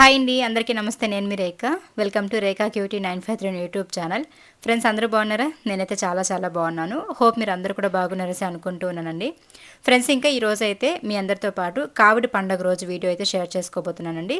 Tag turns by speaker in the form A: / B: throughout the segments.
A: Hi అండి అందరికీ నమస్తే. నేను మీ Rekha. Welcome to Rekha cutie nine five three YouTube channel friends అందరూ బాగున్నారా? నేనైతే చాలా చాలా బాగున్నాను. హోప్ మీరు అందరూ కూడా బాగున్నారని అనుకుంటూ ఉన్నానండి. ఫ్రెండ్స్ ఇంకా ఈరోజు అయితే మీ అందరితో పాటు కావిడి పండగ రోజు వీడియో అయితే షేర్ చేసుకోబోతున్నానండి.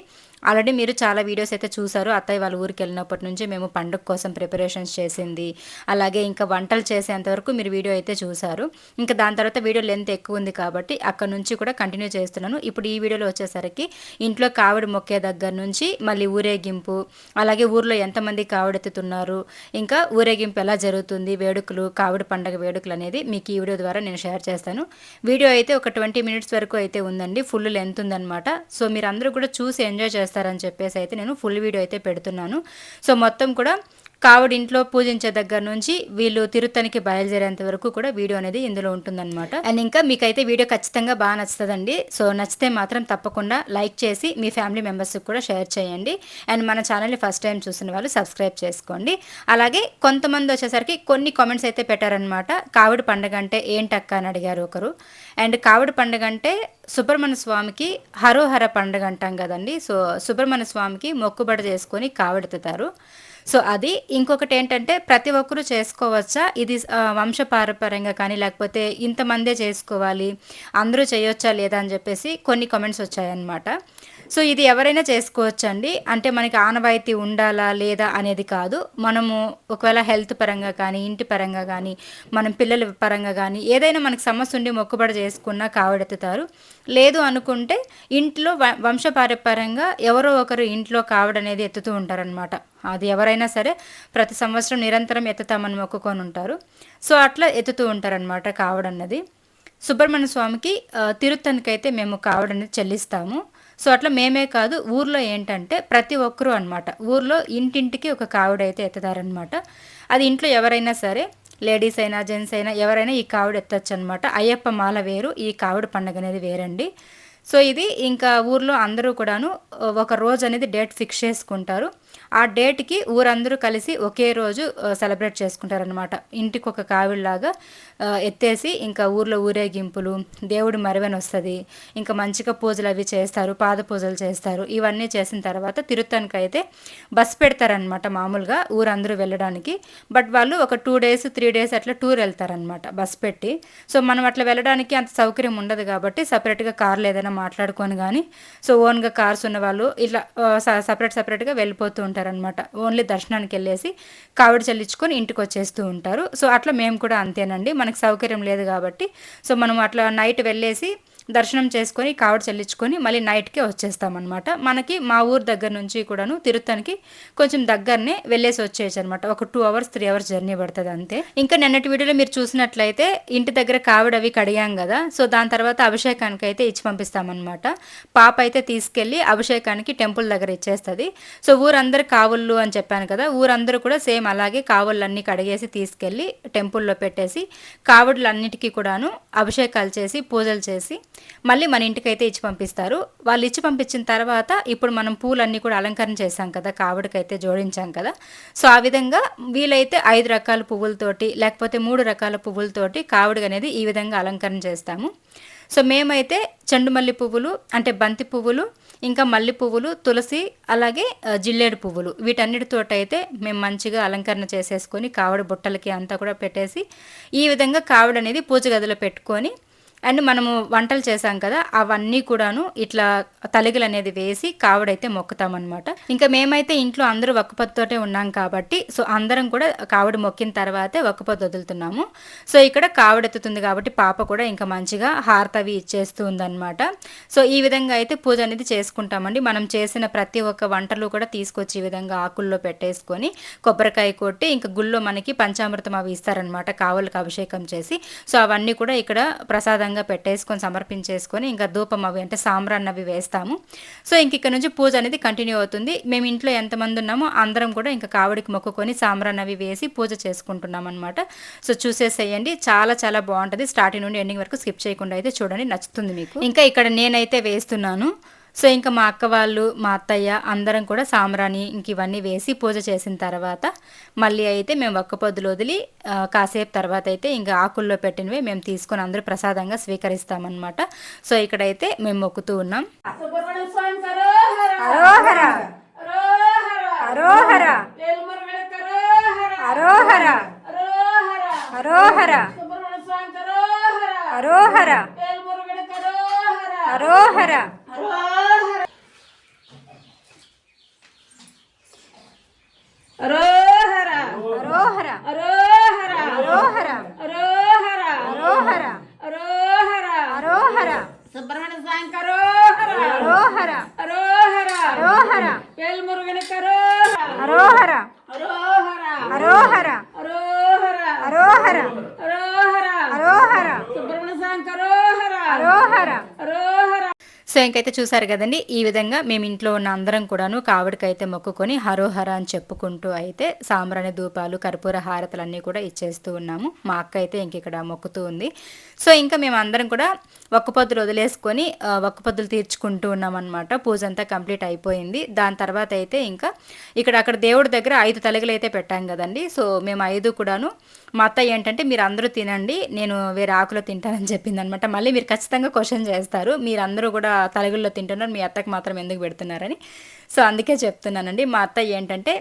A: ఆల్రెడీ మీరు చాలా వీడియోస్ అయితే చూసారు అత్తయ్య వాళ్ళ ఊరికి వెళ్ళినప్పటి నుంచి మేము పండుగ కోసం ప్రిపరేషన్స్ చేసింది. అలాగే ఇంకా వంటలు చేసేంత వరకు మీరు వీడియో అయితే చూసారు ఇంకా దాని తర్వాత వీడియో లెంత్ ఎక్కువ ఉంది కాబట్టి అక్కడ నుంచి కూడా కంటిన్యూ చేస్తున్నాను. ఇప్పుడు ఈ వీడియోలో వచ్చేసరికి ఇంట్లో కావిడి మొక్కే దగ్గర నుంచి మళ్ళీ ఊరేగింపు అలాగే ఊర్లో ఎంతమంది కావిడెత్తుతున్నారు ఇంకా ఊరేగింపు ఎలా జరుగుతుంది వేడుకలు కావిడి పండగ వేడుకలు అనేది మీకు ఈ వీడియో ద్వారా నేను షేర్ చేస్తాను. వీడియో అయితే ఒక ట్వంటీ మినిట్స్ వరకు అయితే ఉందండి ఫుల్ లెంత్ ఉందన్నమాట. సో మీరు అందరూ కూడా చూసి ఎంజాయ్ చేస్తారని చెప్పేసి అయితే నేను ఫుల్ వీడియో అయితే పెడుతున్నాను. సో మొత్తం కూడా కావడి ఇంట్లో పూజించే దగ్గర నుంచి వీళ్ళు తిరుత్తనికి బయలుదేరేంత వరకు కూడా వీడియో అనేది ఇందులో ఉంటుందన్నమాట. అండ్ ఇంకా మీకైతే వీడియో ఖచ్చితంగా బాగా నచ్చుతుందండి. సో నచ్చితే మాత్రం తప్పకుండా లైక్ చేసి మీ ఫ్యామిలీ మెంబర్స్కి కూడా షేర్ చేయండి. అండ్ మన ఛానల్ని ఫస్ట్ టైం చూసిన వాళ్ళు సబ్స్క్రైబ్ చేసుకోండి. అలాగే కొంతమంది వచ్చేసరికి కొన్ని కామెంట్స్ అయితే పెట్టారనమాట కావిడి పండుగ అంటే ఏంటక్క అని అడిగారు ఒకరు. అండ్ కావిడి పండుగ అంటే సుబ్రహ్మణ్య స్వామికి హరోహర పండుగ అంటాం కదండి. సో సుబ్రహ్మణ్య స్వామికి మొక్కుబడి చేసుకొని కావిడెత్తుతారు సో అది ఇంకొకటి ఏంటంటే ప్రతి ఒక్కరూ చేసుకోవచ్చా? ఇది వంశపారపర్యంగా కానీ లేకపోతే ఇంతమందే చేసుకోవాలి అందరూ చేయొచ్చా లేదా అని చెప్పేసి కొన్ని కామెంట్స్ వచ్చాయన్నమాట. సో ఇది ఎవరైనా చేసుకోవచ్చండి. అంటే మనకి ఆనవాయితీ ఉండాలా లేదా అనేది కాదు. మనము ఒకవేళ హెల్త్ పరంగా కానీ ఇంటి పరంగా కానీ మనం పిల్లల పరంగా కానీ ఏదైనా మనకు సమస్య ఉండి మొక్కుబడి చేసుకున్నా కావడెత్తుతారు. లేదు అనుకుంటే ఇంట్లో వంశపారపరంగా ఎవరో ఒకరు ఇంట్లో కావడనేది ఎత్తుతూ ఉంటారనమాట అది ఎవరైనా సరే ప్రతి సంవత్సరం నిరంతరం ఎత్తుతామని మొక్కుకొని ఉంటారు. సో అట్లా ఎత్తుతూ ఉంటారనమాట కావడన్నది. సుబ్రహ్మణ్య స్వామికి తిరుత్తనికైతే మేము కావడనేది చెల్లిస్తాము. సో అట్లా మేమే కాదు ఊర్లో ఏంటంటే ప్రతి ఒక్కరూ అనమాట ఊర్లో ఇంటింటికి ఒక కావిడైతే ఎత్తుతారనమాట అది ఇంట్లో ఎవరైనా సరే లేడీస్ అయినా జెంట్స్ అయినా ఎవరైనా ఈ కావిడ ఎత్తచ్చు అనమాట అయ్యప్ప మాల వేరు ఈ కావిడ పండుగ అనేది వేరండి. సో ఇది ఇంకా ఊర్లో అందరూ కూడాను ఒక రోజు అనేది డేట్ ఫిక్స్ చేసుకుంటారు. ఆ డేట్కి ఊరందరూ కలిసి ఒకే రోజు సెలబ్రేట్ చేసుకుంటారనమాట ఇంటికి ఒక కావిడిలాగా ఎత్తేసి ఇంకా ఊర్లో ఊరేగింపులు దేవుడి మరివెన వస్తుంది ఇంకా మంచిగా పూజలు అవి చేస్తారు పాద పూజలు చేస్తారు. ఇవన్నీ చేసిన తర్వాత తిరుత్తానికి అయితే బస్ పెడతారనమాట మామూలుగా ఊరందరూ వెళ్ళడానికి. బట్ వాళ్ళు ఒక టూ డేస్ త్రీ డేస్ అట్లా టూర్ వెళ్తారనమాట బస్ పెట్టి. సో మనం అట్లా వెళ్ళడానికి అంత సౌకర్యం ఉండదు కాబట్టి సపరేట్గా కార్లు ఏదైనా మాట్లాడుకొని కానీ సో ఓన్గా కార్స్ ఉన్న వాళ్ళు ఇట్లా సపరేట్ సపరేట్గా వెళ్ళిపోతూ ఉంటారనమాట ఓన్లీ దర్శనానికి వెళ్ళేసి కావిడి చెల్లించుకొని ఇంటికి వచ్చేస్తూ ఉంటారు. సో అట్లా మేము కూడా అంతేనండి. మనకు సౌకర్యం లేదు కాబట్టి. సో మనం అట్లా నైట్ వెళ్ళేసి దర్శనం చేసుకొని కావడి చెల్లించుకొని మళ్ళీ నైట్కే వచ్చేస్తామన్నమాట. మనకి మా ఊరు దగ్గర నుంచి కూడాను తిరుత్తనికి కొంచెం దగ్గరనే వెళ్ళేసి వచ్చేయచ్చు అనమాట ఒక two hours three hours journey పడుతుంది అంతే. ఇంకా నిన్నటి వీడియోలో మీరు చూసినట్లయితే ఇంటి దగ్గర కావిడ అవి కడిగాం కదా సో దాని తర్వాత అభిషేకానికి అయితే ఇచ్చి పంపిస్తామన్నమాట. పాప అయితే తీసుకెళ్ళి అభిషేకానికి టెంపుల్ దగ్గర ఇచ్చేస్తుంది. సో ఊరందరు కావుళ్ళు అని చెప్పాను కదా ఊరందరూ కూడా సేమ్ అలాగే కావుళ్ళన్నీ కడిగేసి తీసుకెళ్ళి టెంపుల్లో పెట్టేసి కావుడులన్నిటికీ కూడాను అభిషేకాలు చేసి పూజలు చేసి మళ్ళీ మన ఇంటికైతే ఇచ్చి పంపిస్తారు. వాళ్ళు ఇచ్చి పంపించిన తర్వాత ఇప్పుడు మనం పూలన్నీ కూడా అలంకరణ చేసాం కదా కావిడికైతే జోడించాం కదా. సో ఆ విధంగా వీలైతే ఐదు రకాల పువ్వులతోటి లేకపోతే మూడు రకాల పువ్వులతోటి కావిడి అనేది ఈ విధంగా అలంకరణ చేస్తాము. సో మేమైతే చెండు మల్లి పువ్వులు అంటే బంతి పువ్వులు ఇంకా మల్లె పువ్వులు తులసి అలాగే జిల్లేడు పువ్వులు. వీటన్నిటితోటైతే మేము మంచిగా అలంకరణ చేసేసుకొని కావిడ బుట్టలకి అంతా కూడా పెట్టేసి ఈ విధంగా కావిడ అనేది పూజ గదిలో పెట్టుకొని అండ్ మనము వంటలు చేసాం కదా అవన్నీ కూడాను ఇట్లా తలిగలు అనేది వేసి కావడైతే మొక్కుతామన్నమాట. ఇంకా మేమైతే ఇంట్లో అందరూ ఒక్కపొద్దుతోటే ఉన్నాం కాబట్టి సో అందరం కూడా కావడి మొక్కిన తర్వాతే ఒక్కపొద్దు వదులుతున్నాము. సో ఇక్కడ కావడెత్తుతుంది కాబట్టి పాప కూడా ఇంకా మంచిగా హారతవి ఇచ్చేస్తూ ఉందన్నమాట. సో ఈ విధంగా అయితే పూజ అనేది చేసుకుంటామండి. మనం చేసిన ప్రతి ఒక్క వంటలు కూడా తీసుకొచ్చి ఈ విధంగా ఆకుల్లో పెట్టేసుకొని కొబ్బరికాయ కొట్టి ఇంకా గుళ్ళో మనకి పంచామృతం అవి ఇస్తారనమాట కావలకు అభిషేకం చేసి. సో అవన్నీ కూడా ఇక్కడ ప్రసాదం విధంగా పెట్టేసుకొని సమర్పించేసుకొని ఇంకా ధూపం అవి అంటే సాంబ్రాన్ అవి వేస్తాము. సో ఇంక ఇక్కడ నుంచి పూజ అనేది కంటిన్యూ అవుతుంది. మేము ఇంట్లో ఎంతమంది ఉన్నామో అందరం కూడా ఇంకా కావడికి మొక్కుకొని సాంబ్రాన్ అవి వేసి పూజ చేసుకుంటున్నాం అనమాట సో చూసేసేయండి. చాలా చాలా బాగుంటుంది. స్టార్టింగ్ నుండి ఎండింగ్ వరకు స్కిప్ చేయకుండా అయితే చూడండి. నచ్చుతుంది మీకు. ఇంకా ఇక్కడ నేనైతే వేస్తున్నాను. సో ఇంకా మా అక్క వాళ్ళు మా అత్తయ్య అందరం కూడా సాంబ్రాణి ఇంక ఇవన్నీ వేసి పూజ చేసిన తర్వాత మళ్ళీ అయితే మేము ఒక్క పొద్దులు వదిలి కాసేపు తర్వాత అయితే ఇంకా ఆకుల్లో పెట్టినవి మేము తీసుకొని అందరూ ప్రసాదంగా స్వీకరిస్తామన్నమాట. సో ఇక్కడైతే మేము మొక్కుతూ ఉన్నాం.
B: అరోహర. అరోహర
C: అరోహర
B: అరోహర
C: అరోహర
B: అరోహర
C: అరోహర
B: అరోహర
C: అరోహర
B: సుబ్రహ్మణ్య స్వామికి
C: అరోహర
B: అరోహర అరోహర అరోహర వేల్మురుగనకి అరోహర అరోహర అరోహర అరోహర అరోహర అరోహర అరోహర సుబ్రహ్మణ్య స్వామికి అరోహర అరోహర అరోహర
A: సో ఇంకైతే చూసారు కదండి ఈ విధంగా మేము ఇంట్లో ఉన్న అందరం కూడాను కావిడికైతే మొక్కుకొని హరోహర అని చెప్పుకుంటూ అయితే సాంబ్రాణి ధూపాలు కర్పూర హారతలన్నీ కూడా ఇచ్చేస్తూ ఉన్నాము. మా అక్క అయితే ఇంక ఇక్కడ మొక్కుతూ ఉంది. సో ఇంకా మేము అందరం కూడా ఒక్క పొద్దులు వదిలేసుకొని ఆ, ఒక్క పొద్దులు తీర్చుకుంటూ ఉన్నాం అనమాట పూజ అంతా కంప్లీట్ అయిపోయింది. దాని తర్వాత అయితే ఇంకా ఇక్కడ అక్కడ దేవుడి దగ్గర ఐదు తలగలు అయితే పెట్టాం కదండి. సో మేము ఐదు కూడాను మా అత్త ఏంటంటే మీరు అందరూ తినండి నేను వేరే ఆకులో తింటానని చెప్పింది అనమాట మళ్ళీ మీరు ఖచ్చితంగా క్వశ్చన్ చేస్తారు. మీరు అందరూ కూడా తలగుల్లో తింటున్నారు మీ అత్తకి మాత్రం ఎందుకు పెడుతున్నారని. సో అందుకే చెప్తున్నానండి. మా అత్త ఏంటంటే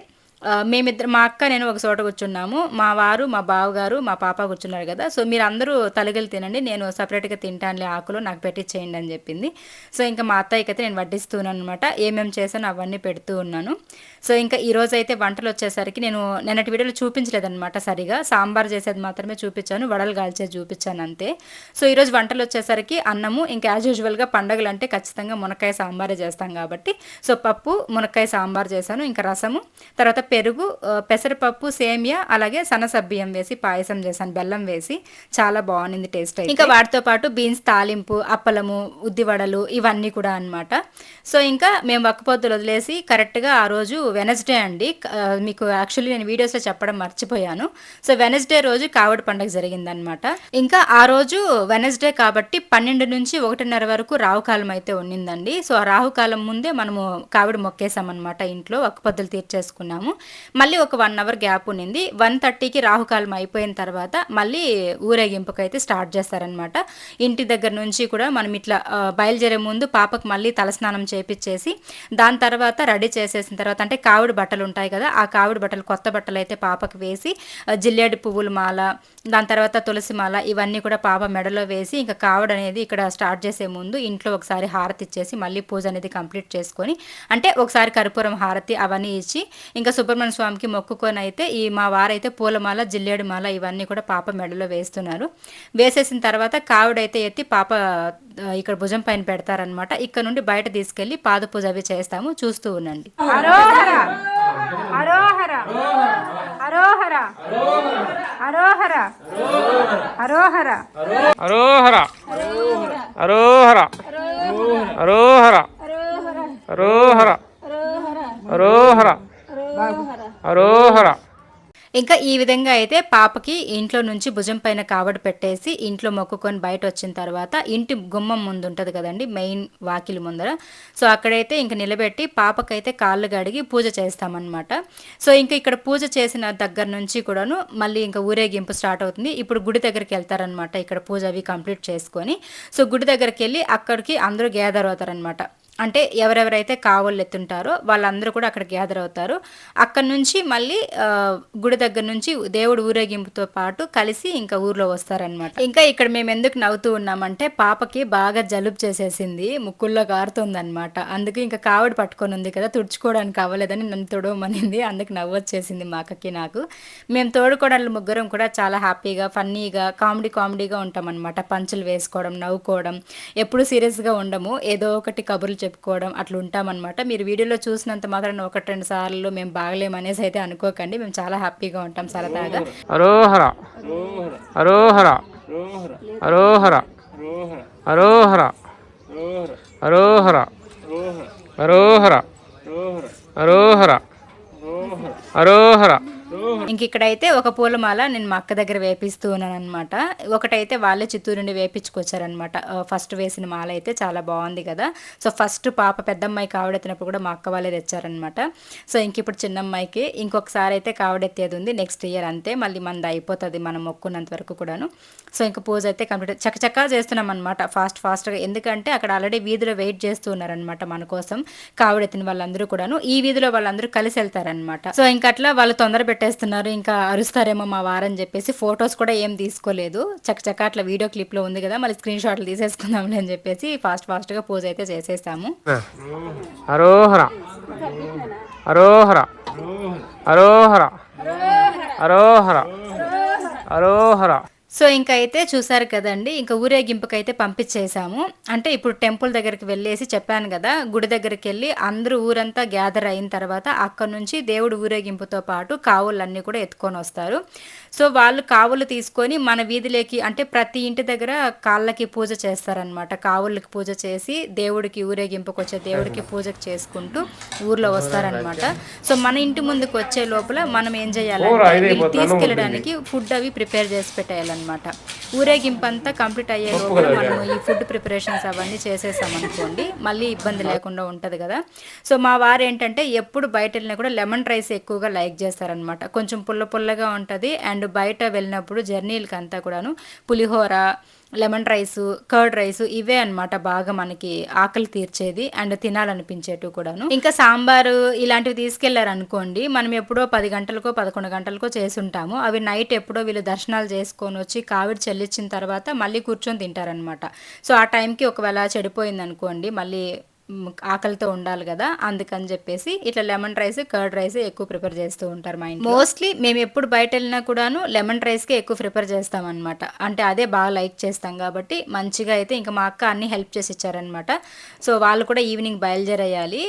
A: మేమిద్దరు మా అక్క నేను ఒక చోట కూర్చున్నాము. మా వారు మా బావగారు మా పాప కూర్చున్నారు కదా. సో మీరు అందరూ తలగలు తినండి. నేను సపరేట్గా తింటానులే ఆకులు నాకు పెట్టించేయండి అని చెప్పింది. సో ఇంకా మా అత్తయ్యకి అయితే నేను వడ్డిస్తున్నాను అనమాట ఏమేమి చేశాను అవన్నీ పెడుతూ ఉన్నాను. సో ఇంకా ఈరోజు అయితే వంటలు వచ్చేసరికి నేను నిన్నటి వీడియోలో చూపించలేదన్నమాట సరిగా. సాంబార్ చేసేది మాత్రమే చూపించాను వడలు కాల్చేది చూపించాను అంతే. సో ఈరోజు వంటలు వచ్చేసరికి అన్నము ఇంకా యాజ్ యూజువల్గా పండగలు అంటే ఖచ్చితంగా మునక్కాయ సాంబారే చేస్తాం కాబట్టి. సో పప్పు మునక్కాయ సాంబార్ చేశాను ఇంకా రసము తర్వాత పెరుగు పెసరపప్పు సేమియా అలాగే సన్నసబ్బియ్యం వేసి పాయసం చేశాను బెల్లం వేసి చాలా బాగుంది టేస్ట్ అయితే. ఇంకా వాటితో పాటు బీన్స్ తాలింపు అప్పలము ఉద్దివడలు ఇవన్నీ కూడా అన్నమాట. సో ఇంకా మేము వక్కపోతులు వదిలేసి కరెక్ట్గా ఆ రోజు వెనస్డే అండి. మీకు యాక్చువల్లీ నేను వీడియోస్లో చెప్పడం మర్చిపోయాను. సో వెనస్డే రోజు కావడి పండుగ జరిగిందనమాట ఇంకా ఆ రోజు వెనస్డే కాబట్టి పన్నెండు నుంచి ఒకటిన్నర వరకు రాహుకాలం అయితే ఉండిందండి సో ఆ రాహుకాలం ముందే మనము కావిడి మొక్కేసామన్నమాట ఇంట్లో ఒక్క తీర్చేసుకున్నాము. మళ్ళీ ఒక వన్ అవర్ గ్యాప్ ఉండింది వన్ థర్టీకి రాహుకాలం అయిపోయిన తర్వాత మళ్ళీ ఊరేగింపుకి అయితే స్టార్ట్ చేస్తారనమాట ఇంటి దగ్గర నుంచి కూడా మనం ఇట్లా బయలుదేరే ముందు పాపకు మళ్ళీ తలస్నానం చేపించేసి దాని తర్వాత రెడీ చేసేసిన తర్వాత అంటే కావిడి బట్టలు ఉంటాయి కదా ఆ కావిడి బట్టలు కొత్త బట్టలు అయితే పాపకు వేసి జిల్లేడు పువ్వుల మాల దాని తర్వాత తులసి మాల ఇవన్నీ కూడా పాప మెడలో వేసి ఇంకా కావిడ అనేది ఇక్కడ స్టార్ట్ చేసే ముందు ఇంట్లో ఒకసారి హారతి ఇచ్చేసి మళ్ళీ పూజ అనేది కంప్లీట్ చేసుకొని అంటే ఒకసారి కర్పూరం హారతి అవన్నీ ఇచ్చి ఇంకా సుబ్రహ్మణ్య స్వామికి మొక్కుకొని అయితే ఈ మా వారైతే పూలమాల జిల్లేడు మాల ఇవన్నీ కూడా పాప మెడలో వేస్తున్నారు. వేసేసిన తర్వాత కావిడైతే ఎత్తి పాప ఇక్కడ భుజం పైన పెడతారనమాట ఇక్కడ నుండి బయట తీసుకెళ్ళి పాద పూజ అవి చేస్తాము. చూస్తూ ఉండండి.
C: అరోహర అరోహర అరోహర అరోహర అరోహర.
A: ఇంకా ఈ విధంగా అయితే పాపకి ఇంట్లో నుంచి భుజం పైన కావడి పెట్టేసి ఇంట్లో మొక్కుకొని బయట వచ్చిన తర్వాత ఇంటి గుమ్మం ముందు ఉంటుంది కదండి మెయిన్ వాకిలి ముందర. సో అక్కడైతే ఇంక నిలబెట్టి పాపకైతే కాళ్ళు గడిగి పూజ చేస్తామన్నమాట. సో ఇంకా ఇక్కడ పూజ చేసిన దగ్గర నుంచి కూడాను మళ్ళీ ఇంకా ఊరేగింపు స్టార్ట్ అవుతుంది. ఇప్పుడు గుడి దగ్గరికి వెళ్తారనమాట ఇక్కడ పూజ అవి కంప్లీట్ చేసుకొని. సో గుడి దగ్గరికి వెళ్ళి అక్కడికి అందరూ గ్యాదర్ అవుతారనమాట అంటే ఎవరెవరైతే కావలెత్తుంటారో ఎత్తుంటారో వాళ్ళందరూ కూడా అక్కడ గ్యాదర్ అవుతారు. అక్కడ నుంచి మళ్ళీ గుడి దగ్గర నుంచి దేవుడు ఊరేగింపుతో పాటు కలిసి ఇంకా ఊర్లో వస్తారనమాట ఇంకా ఇక్కడ మేము ఎందుకు నవ్వుతూ ఉన్నామంటే పాపకి బాగా జలుబు చేసేసింది ముక్కుల్లో కారుతుందన్నమాట అందుకు ఇంకా కావడి పట్టుకొని ఉంది కదా తుడుచుకోవడానికి అవ్వలేదని నన్ను తొడవమనింది. అందుకు నవ్వు వచ్చేసింది మా అక్కకి నాకు. మేము తోడుకోవడానికి ముగ్గురం కూడా చాలా హ్యాపీగా ఫన్నీగా కామెడీ కామెడీగా ఉంటామన్నమాట. పంచులు వేసుకోవడం నవ్వుకోవడం ఎప్పుడు సీరియస్గా ఉండము. ఏదో ఒకటి కబుర్లు చెప్పుకోవడం అట్లా ఉంటామన్నమాట మీరు వీడియోలో చూసినంత మాత్రం ఒకటి రెండు సార్లు మేము బాగలేమనేసి అయితే అనుకోకండి. మేము చాలా హ్యాపీగా ఉంటాం సరదాగా.
D: అరోహర. అరోహర. అరోహర. అరోహర. అరోహర. అరోహర. అరోహర. అరోహర.
A: ఇంక ఇక్కడైతే ఒక పూలమాల నేను మా అక్క దగ్గర వేపిస్తూ ఉన్నాను అనమాట ఒకటైతే వాళ్ళే చిత్తూరు నుండి వేపించుకొచ్చారనమాట ఫస్ట్ వేసిన మాల అయితే చాలా బాగుంది కదా. సో ఫస్ట్ పాప పెద్దమ్మాయి కావడెత్తినప్పుడు కూడా మా అక్క వాళ్ళే తెచ్చారనమాట సో ఇంక ఇప్పుడు చిన్నమ్మాయికి ఇంకొకసారి అయితే కావడెత్తేది ఉంది. నెక్స్ట్ ఇయర్ అంతే. మళ్ళీ మనది అయిపోతుంది మనం మొక్కున్నంత వరకు కూడాను. సో ఇంక పూజ అయితే కంప్లీట్ చకచకా చేస్తున్నాం అనమాట ఫాస్ట్ ఫాస్ట్గా ఎందుకంటే అక్కడ ఆల్రెడీ వీధిలో వెయిట్ చేస్తూ ఉన్నారనమాట మన కోసం కావడెత్తిన వాళ్ళందరూ కూడాను. ఈ వీధిలో వాళ్ళందరూ కలిసి వెళ్తారనమాట సో ఇంకా అట్లా వాళ్ళు తొందర పెట్టేస్తున్నారు ఇంకా అరుస్తారేమో మా వారని చెప్పేసి ఫొటోస్ కూడా ఏం తీసుకోలేదు. చకచకా అట్లా వీడియో క్లిప్లో ఉంది కదా మళ్ళీ స్క్రీన్ షాట్లు తీసేసుకుందాంలే అని చెప్పేసి ఫాస్ట్ ఫాస్ట్గా పూజ అయితే చేసేసాము
D: అరోహర. అరోహర. అరోహర. అరోహర. అరోహర.
A: సో ఇంకా అయితే చూసారు కదండి ఇంకా ఊరేగింపుకి అయితే అంటే ఇప్పుడు టెంపుల్ దగ్గరికి వెళ్ళేసి చెప్పాను కదా గుడి దగ్గరికి వెళ్ళి అందరూ ఊరంతా గ్యాదర్ అయిన తర్వాత అక్కడ నుంచి దేవుడు ఊరేగింపుతో పాటు కావులన్నీ కూడా ఎత్తుకొని వస్తారు. సో వాళ్ళు కావులు తీసుకొని మన వీధిలోకి అంటే ప్రతి ఇంటి దగ్గర కాళ్ళకి పూజ చేస్తారనమాట కావులకి పూజ చేసి దేవుడికి ఊరేగింపుకి వచ్చే దేవుడికి పూజ చేసుకుంటూ ఊర్లో వస్తారనమాట సో మన ఇంటి ముందుకు వచ్చే లోపల మనం ఏం చేయాలంటే తీసుకెళ్ళడానికి ఫుడ్ అవి ప్రిపేర్ చేసి పెట్టేయాలన్నమాట. ఊరేగింపు అంతా కంప్లీట్ అయ్యే లోపల మనము ఈ ఫుడ్ ప్రిపరేషన్స్ అవన్నీ చేసేసాం అనుకోండి మళ్ళీ ఇబ్బంది లేకుండా ఉంటుంది కదా. సో మా వారు ఏంటంటే ఎప్పుడు బయట వెళ్ళినా కూడా లెమన్ రైస్ ఎక్కువగా లైక్ చేస్తారనమాట కొంచెం పుల్ల పుల్లగా ఉంటుంది అండ్ అండ్ బయట వెళ్ళినప్పుడు జర్నీలకి అంతా కూడాను పులిహోర లెమన్ రైస్ కర్డ్ రైస్ ఇవే అనమాట బాగా మనకి ఆకలి తీర్చేది అండ్ తినాలనిపించేటివి కూడాను. ఇంకా సాంబారు ఇలాంటివి తీసుకెళ్ళారు అనుకోండి మనం ఎప్పుడో పది గంటలకో పదకొండు గంటలకో చేసి ఉంటాము అవి నైట్ ఎప్పుడో వీళ్ళు దర్శనాలు చేసుకొని వచ్చి కావిడి చెల్లించిన తర్వాత మళ్ళీ కూర్చొని తింటారనమాట సో ఆ టైంకి ఒకవేళ చెడిపోయింది అనుకోండి మళ్ళీ ఆకలితో ఉండాలి కదా అందుకని చెప్పేసి ఇట్లా లెమన్ రైస్ కర్డ్ రైస్ ఎక్కువ ప్రిపేర్ చేస్తూ ఉంటారు మా ఇంట్లో. మోస్ట్లీ మేము ఎప్పుడు బయట వెళ్ళినా కూడాను లెమన్ రైస్కే ఎక్కువ ప్రిపేర్ చేస్తాం అనమాట అంటే అదే బాగా లైక్ చేస్తాం కాబట్టి మంచిగా అయితే ఇంకా మా అక్క అన్ని హెల్ప్ చేసి ఇచ్చారనమాట సో వాళ్ళు కూడా ఈవినింగ్ బయలుదేరేయాలి.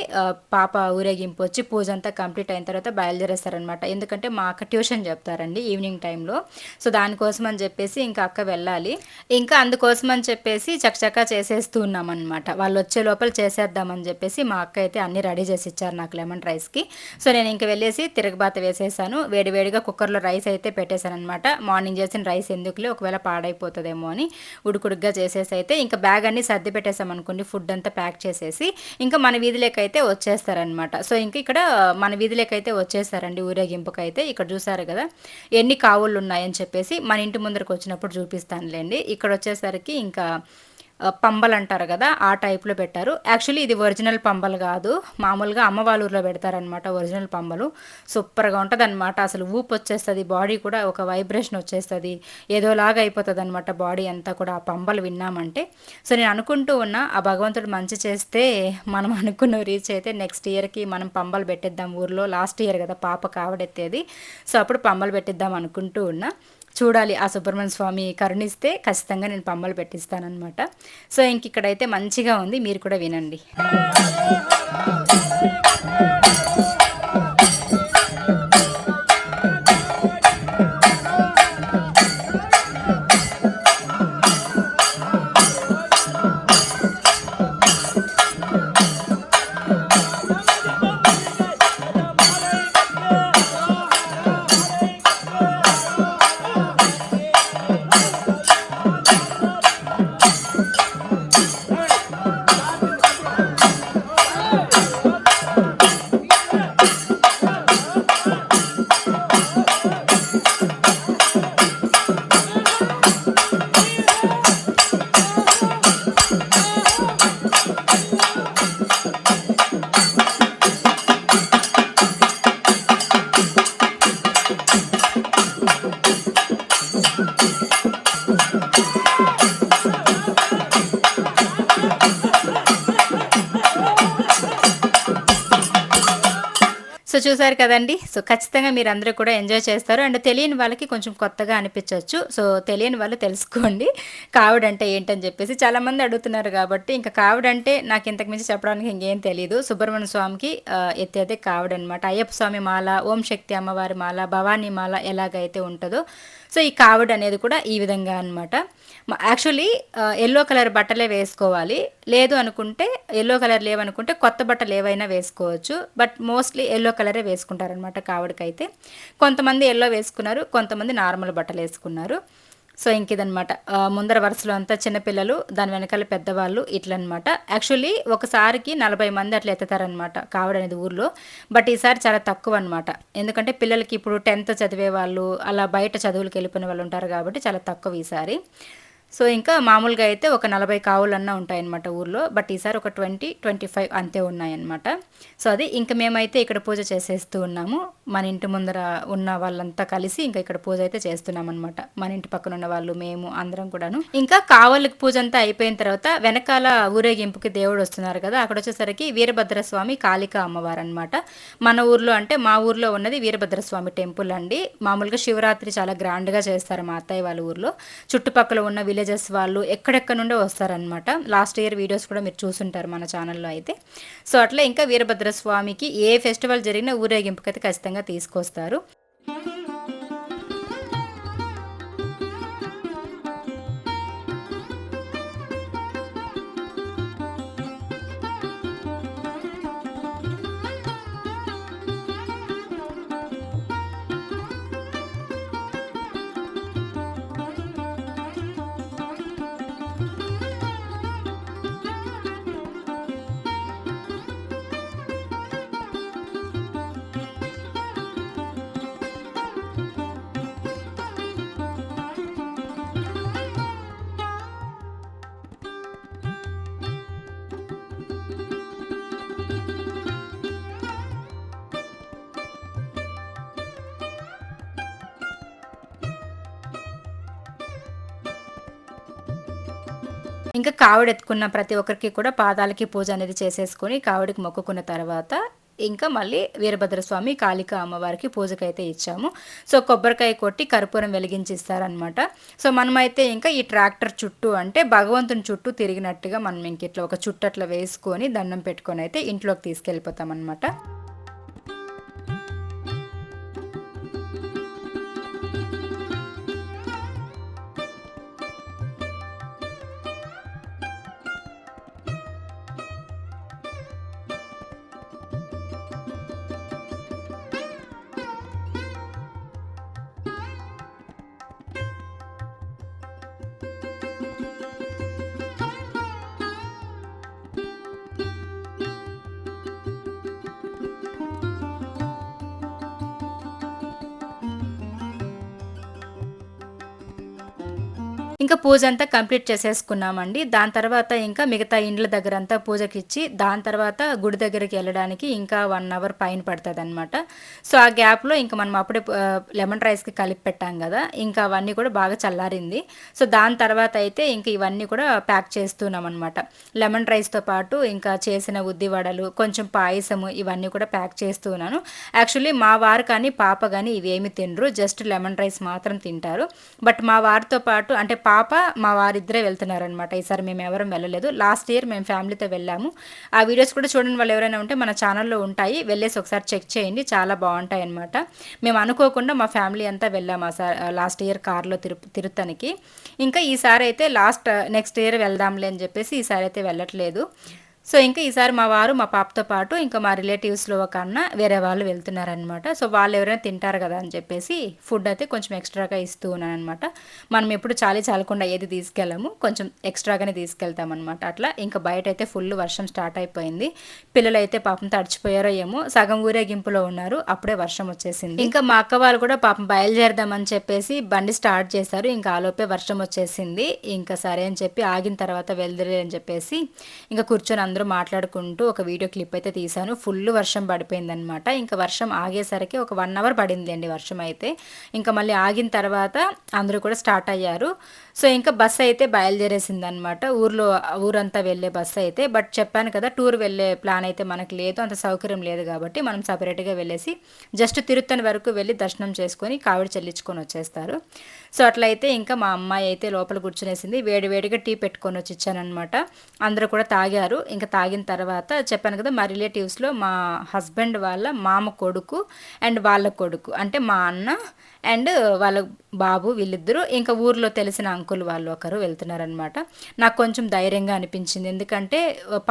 A: పాప ఊరేగింపు వచ్చి పూజ అంతా కంప్లీట్ అయిన తర్వాత బయలుదేరేస్తారనమాట ఎందుకంటే మా అక్క ట్యూషన్ చెప్తారండి ఈవినింగ్ టైంలో సో దానికోసం అని చెప్పేసి ఇంకా అక్క వెళ్ళాలి. ఇంకా అందుకోసం అని చెప్పేసి చకచకా చేసేస్తూ ఉన్నాం అనమాట వాళ్ళు వచ్చే లోపల చేద్దామని చెప్పేసి మా అక్క అయితే అన్ని రెడీ చేసి ఇచ్చారు నాకు లెమన్ రైస్కి. సో నేను ఇంక వెళ్ళేసి తిరగబాత వేసేసాను. వేడివేడిగా కుక్కర్లో రైస్ అయితే పెట్టేశాను అనమాట మార్నింగ్ చేసిన రైస్ ఎందుకులే ఒకవేళ పాడైపోతుందేమో అని ఉడుకుడుగ్గా చేసేసి అయితే ఇంకా బ్యాగ్ అన్ని సర్ది పెట్టేసాం అనుకోండి ఫుడ్ అంతా ప్యాక్ చేసేసి ఇంకా మన వీధిలోకి అయితే వచ్చేస్తారనమాట సో ఇంకా ఇక్కడ మన వీధిలోకి అయితే వచ్చేసారండి ఇక్కడ చూసారు కదా ఎన్ని కావుళ్ళు ఉన్నాయని చెప్పేసి మన ఇంటి ముందరకు వచ్చినప్పుడు చూపిస్తానులేండి. ఇక్కడ వచ్చేసరికి ఇంకా పంబల్ అంటారు కదా ఆ టైప్లో పెట్టారు. యాక్చువల్లీ ఇది ఒరిజినల్ పంబల్ కాదు. మామూలుగా అమ్మ వాళ్ళ ఊర్లో పెడతారనమాట ఒరిజినల్ పంబలు. సూపర్గా ఉంటుంది అనమాట అసలు ఊపు వచ్చేస్తుంది బాడీ కూడా ఒక వైబ్రేషన్ వచ్చేస్తుంది. ఏదోలాగా అయిపోతుంది అనమాట బాడీ అంతా కూడా ఆ పంబలు విన్నామంటే. సో నేను అనుకుంటూ ఉన్నా ఆ భగవంతుడు మంచి చేస్తే మనం అనుకున్న రీచ్ అయితే నెక్స్ట్ ఇయర్కి మనం పంబలు పెట్టిద్దాం. ఊర్లో లాస్ట్ ఇయర్ కదా పాప కావడెత్తేది. సో అప్పుడు పంబలు పెట్టిద్దాం అనుకుంటూ ఉన్నా. చూడాలి ఆ సుబ్రహ్మణ్య స్వామి కరుణిస్తే ఖచ్చితంగా నేను పమ్మలు పెట్టిస్తానమాట సో ఇంక ఇక్కడైతే మంచిగా ఉంది మీరు కూడా వినండి. సో చూసారు కదండి. సో ఖచ్చితంగా మీరు అందరూ కూడా ఎంజాయ్ చేస్తారు. అండ్ తెలియని వాళ్ళకి కొంచెం కొత్తగా అనిపించవచ్చు సో తెలియని వాళ్ళు తెలుసుకోండి. కావిడ ఏంటని చెప్పేసి చాలామంది అడుగుతున్నారు కాబట్టి ఇంకా కావిడ నాకు ఇంతకు మించి చెప్పడానికి ఇంకేం తెలియదు సుబ్రహ్మణ్య స్వామికి ఎత్తేదే కావిడ అనమాట అయ్యప్ప స్వామి మాల ఓం శక్తి అమ్మవారి మాల భవానీ మాల ఎలాగైతే ఉంటుందో. సో ఈ కావిడ అనేది కూడా ఈ విధంగా అనమాట యాక్చువల్లీ ఎల్లో కలర్ బట్టలే వేసుకోవాలి. లేదు అనుకుంటే ఎల్లో కలర్ లేవనుకుంటే కొత్త బట్టలు ఏవైనా వేసుకోవచ్చు. బట్ మోస్ట్లీ ఎల్లో కలరే వేసుకుంటారనమాట కావడికైతే. కొంతమంది ఎల్లో వేసుకున్నారు కొంతమంది నార్మల్ బట్టలు వేసుకున్నారు. సో ఇంక ఇదనమాట ముందర వరుసలో అంతా చిన్నపిల్లలు దాని వెనకాల పెద్దవాళ్ళు ఇట్లనమాట యాక్చువల్లీ ఒకసారికి నలభై మంది అట్లా ఎత్తుతారనమాట కావడ అనేది ఊర్లో. బట్ ఈసారి చాలా తక్కువ అనమాట ఎందుకంటే పిల్లలకి ఇప్పుడు టెన్త్ చదివే వాళ్ళు అలా బయట చదువులకు వెళ్ళిపోయిన వాళ్ళు ఉంటారు కాబట్టి చాలా తక్కువ ఈసారి. సో ఇంకా మామూలుగా అయితే ఒక నలభై కావులన్నా ఉంటాయన్నమాట ఊర్లో. బట్ ఈసారి ఒక ట్వంటీ ట్వంటీ ఫైవ్ అంతే ఉన్నాయన్నమాట. సో అది ఇంకా మేమైతే ఇక్కడ పూజ చేసేస్తూ ఉన్నాము. మన ఇంటి ముందర ఉన్న వాళ్ళంతా కలిసి ఇంకా ఇక్కడ పూజ అయితే చేస్తున్నాం అనమాట మన ఇంటి పక్కన ఉన్న వాళ్ళు మేము అందరం కూడాను. ఇంకా కావలికి పూజ అంతా అయిపోయిన తర్వాత వెనకాల ఊరేగింపుకి దేవుడు వస్తున్నారు కదా అక్కడ వచ్చేసరికి వీరభద్రస్వామి కాళిక అమ్మవారు అనమాట మన ఊర్లో అంటే మా ఊర్లో ఉన్నది వీరభద్రస్వామి టెంపుల్ అండి. మామూలుగా శివరాత్రి చాలా గ్రాండ్గా చేస్తారు మా అత్తయ్య వాళ్ళ ఊర్లో. చుట్టుపక్కల ఉన్న విలేజెస్ వాళ్ళు ఎక్కడెక్కడ నుండో వస్తారనమాట లాస్ట్ ఇయర్ వీడియోస్ కూడా మీరు చూసుంటారు మన ఛానల్లో అయితే. సో అట్లా ఇంకా వీరభద్రస్వామికి ఏ ఫెస్టివల్ జరిగినా ఊరేగింపుకైతే ఖచ్చితంగా తీసుకొస్తారు. ఇంకా కావిడ ఎత్తుకున్న ప్రతి ఒక్కరికి కూడా పాదాలకి పూజ అనేది చేసేసుకొని కావిడికి మొక్కుకున్న తర్వాత ఇంకా మళ్ళీ వీరభద్రస్వామి కాళిక అమ్మవారికి పూజకైతే ఇచ్చాము. సో కొబ్బరికాయ కొట్టి కర్పూరం వెలిగించి ఇస్తారనమాట సో మనమైతే ఇంకా ఈ ట్రాక్టర్ చుట్టూ అంటే భగవంతుని చుట్టూ తిరిగినట్టుగా మనం ఇంక ఇట్లా ఒక చుట్టట్లా వేసుకొని దండం పెట్టుకొని అయితే ఇంట్లోకి తీసుకెళ్ళిపోతాం అనమాట ఇంకా పూజ అంతా కంప్లీట్ చేసేసుకున్నామండి. దాని తర్వాత ఇంకా మిగతా ఇండ్ల దగ్గర అంతా పూజకి ఇచ్చి దాని తర్వాత గుడి దగ్గరికి వెళ్ళడానికి ఇంకా వన్ అవర్ పైన పడుతుంది అనమాట సో ఆ గ్యాప్లో ఇంకా మనం అప్పుడే లెమన్ రైస్కి కలిపి పెట్టాం కదా ఇంకా అవన్నీ కూడా బాగా చల్లారింది. సో దాని తర్వాత అయితే ఇంకా ఇవన్నీ కూడా ప్యాక్ చేస్తున్నాం అనమాట లెమన్ రైస్తో పాటు ఇంకా చేసిన ఉద్ది వడలు కొంచెం పాయసము ఇవన్నీ కూడా ప్యాక్ చేస్తున్నాను. యాక్చువల్లీ మా వారు కానీ పాప కానీ ఇవేమి తినరు జస్ట్ లెమన్ రైస్ మాత్రం తింటారు. బట్ మా వారితో పాటు అంటే పాప మా వారిద్దరే వెళ్తున్నారనమాట ఈసారి మేము ఎవరం వెళ్ళలేదు. లాస్ట్ ఇయర్ మేము ఫ్యామిలీతో వెళ్ళాము. ఆ వీడియోస్ కూడా చూడని వాళ్ళు ఎవరైనా ఉంటే మన ఛానల్లో ఉంటాయి. వెళ్ళేసి ఒకసారి చెక్ చేయండి. చాలా బాగుంటాయి అనమాట మేము అనుకోకుండా మా ఫ్యామిలీ అంతా వెళ్ళాము ఆ సార్ లాస్ట్ ఇయర్ కార్లో తిరు తిరుత్తనికి. ఇంకా ఈసారి అయితే లాస్ట్ నెక్స్ట్ ఇయర్ వెళ్దాంలే అని చెప్పేసి ఈసారి అయితే వెళ్ళట్లేదు. సో ఇంకా ఈసారి మా వారు మా పాపతో పాటు ఇంకా మా రిలేటివ్స్లో ఒక అన్న వేరే వాళ్ళు వెళ్తున్నారనమాట సో వాళ్ళు ఎవరైనా తింటారు కదా అని చెప్పేసి ఫుడ్ అయితే కొంచెం ఎక్స్ట్రాగా ఇస్తూ ఉన్నాను అనమాట మనం ఎప్పుడు చాలీ చాలకుండా ఏది తీసుకెళ్ళాము కొంచెం ఎక్స్ట్రాగానే తీసుకెళ్తాం అనమాట అట్లా ఇంకా బయట అయితే ఫుల్ వర్షం స్టార్ట్ అయిపోయింది. పిల్లలు అయితే పాపం తడిచిపోయారో ఏమో సగం ఊరేగింపులో ఉన్నారు అప్పుడే వర్షం వచ్చేసింది. ఇంకా మా అక్క వాళ్ళు కూడా పాపం బయలుదేరదామని చెప్పేసి బండి స్టార్ట్ చేశారు ఇంకా ఆలోపే వర్షం వచ్చేసింది. ఇంకా సరే అని చెప్పి ఆగిన తర్వాత వెళ్దరే అని చెప్పేసి ఇంకా కూర్చొని అందరూ మాట్లాడుకుంటూ ఒక వీడియో క్లిప్ అయితే తీశాను. ఫుల్ వర్షం పడిపోయిందనమాట ఇంకా వర్షం ఆగేసరికి ఒక వన్ అవర్ పడింది అండి వర్షం అయితే. ఇంకా మళ్ళీ ఆగిన తర్వాత అందరూ కూడా స్టార్ట్ అయ్యారు. సో ఇంకా బస్సు అయితే బయలుదేరేసింది అనమాట ఊర్లో ఊరంతా వెళ్ళే బస్సు అయితే. బట్ చెప్పాను కదా టూర్ వెళ్ళే ప్లాన్ అయితే మనకు లేదు. అంత సౌకర్యం లేదు కాబట్టి మనం సపరేట్గా వెళ్ళేసి జస్ట్ తిరుత్తని వరకు వెళ్ళి దర్శనం చేసుకొని కావిడి చెల్లించుకొని వచ్చేస్తారు. సో అట్లయితే ఇంకా మా అమ్మాయి అయితే లోపల కూర్చునేసింది. వేడి వేడిగా టీ పెట్టుకొని వచ్చి ఇచ్చానమాట అందరూ కూడా తాగారు. ఇంకా తాగిన తర్వాత చెప్పాను కదా మా రిలేటివ్స్లో మా హస్బెండ్ వాళ్ళ మామ కొడుకు అండ్ వాళ్ళ కొడుకు. అంటే మా అన్న అండ్ వాళ్ళ బాబు వీళ్ళిద్దరూ ఇంకా ఊర్లో తెలిసిన అంకుల్ వాళ్ళు ఒకరు వెళ్తున్నారనమాట నాకు కొంచెం ధైర్యంగా అనిపించింది. ఎందుకంటే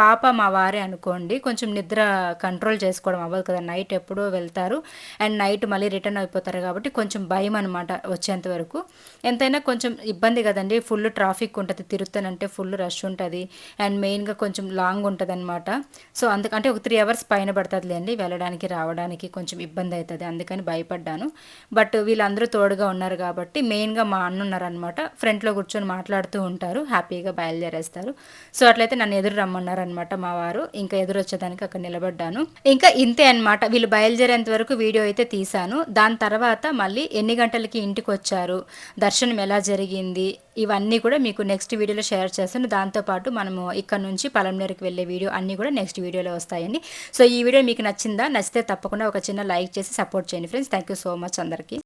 A: పాప మా వారే అనుకోండి కొంచెం నిద్ర కంట్రోల్ చేసుకోవడం అవ్వదు కదా. నైట్ ఎప్పుడో వెళ్తారు అండ్ నైట్ మళ్ళీ రిటర్న్ అయిపోతారు కాబట్టి కొంచెం భయం అనమాట వచ్చేంత వరకు. ఎంతైనా కొంచెం ఇబ్బంది కదండి. ఫుల్ ట్రాఫిక్ ఉంటుంది. తిరుగుతానంటే ఫుల్ రష్ ఉంటుంది అండ్ మెయిన్గా కొంచెం లాంగ్ ఉంటుంది అనమాట సో అందుకంటే ఒక త్రీ అవర్స్ పైన పడుతుంది వెళ్ళడానికి రావడానికి కొంచెం ఇబ్బంది అవుతుంది. అందుకని భయపడ్డాను. బట్ వీళ్ళందరూ తోడుగా ఉన్నారు కాబట్టి కాబట్టి మెయిన్గా మా అన్న ఉన్నారనమాట ఫ్రంట్లో కూర్చొని మాట్లాడుతూ ఉంటారు. హ్యాపీగా బయలుదేరేస్తారు. సో అట్లయితే నన్ను ఎదురు రమ్మన్నారనమాట మా వారు. ఇంకా ఎదురు వచ్చేదానికి అక్కడ నిలబడ్డాను. ఇంకా ఇంతే అన్నమాట. వీళ్ళు బయలుదేరేంత వరకు వీడియో అయితే తీశాను. దాని తర్వాత మళ్ళీ ఎన్ని గంటలకి ఇంటికి వచ్చారు దర్శనం ఎలా జరిగింది? ఇవన్నీ కూడా మీకు నెక్స్ట్ వీడియోలో షేర్ చేస్తాను. దాంతోపాటు మనము ఇక్కడ నుంచి పలంనేరుకి వెళ్ళే వీడియో అన్నీ కూడా నెక్స్ట్ వీడియోలో వస్తాయండి. సో ఈ వీడియో మీకు నచ్చిందా? నచ్చితే తప్పకుండా ఒక చిన్న లైక్ చేసి సపోర్ట్ చేయండి friends. Thank you so much అందరికీ.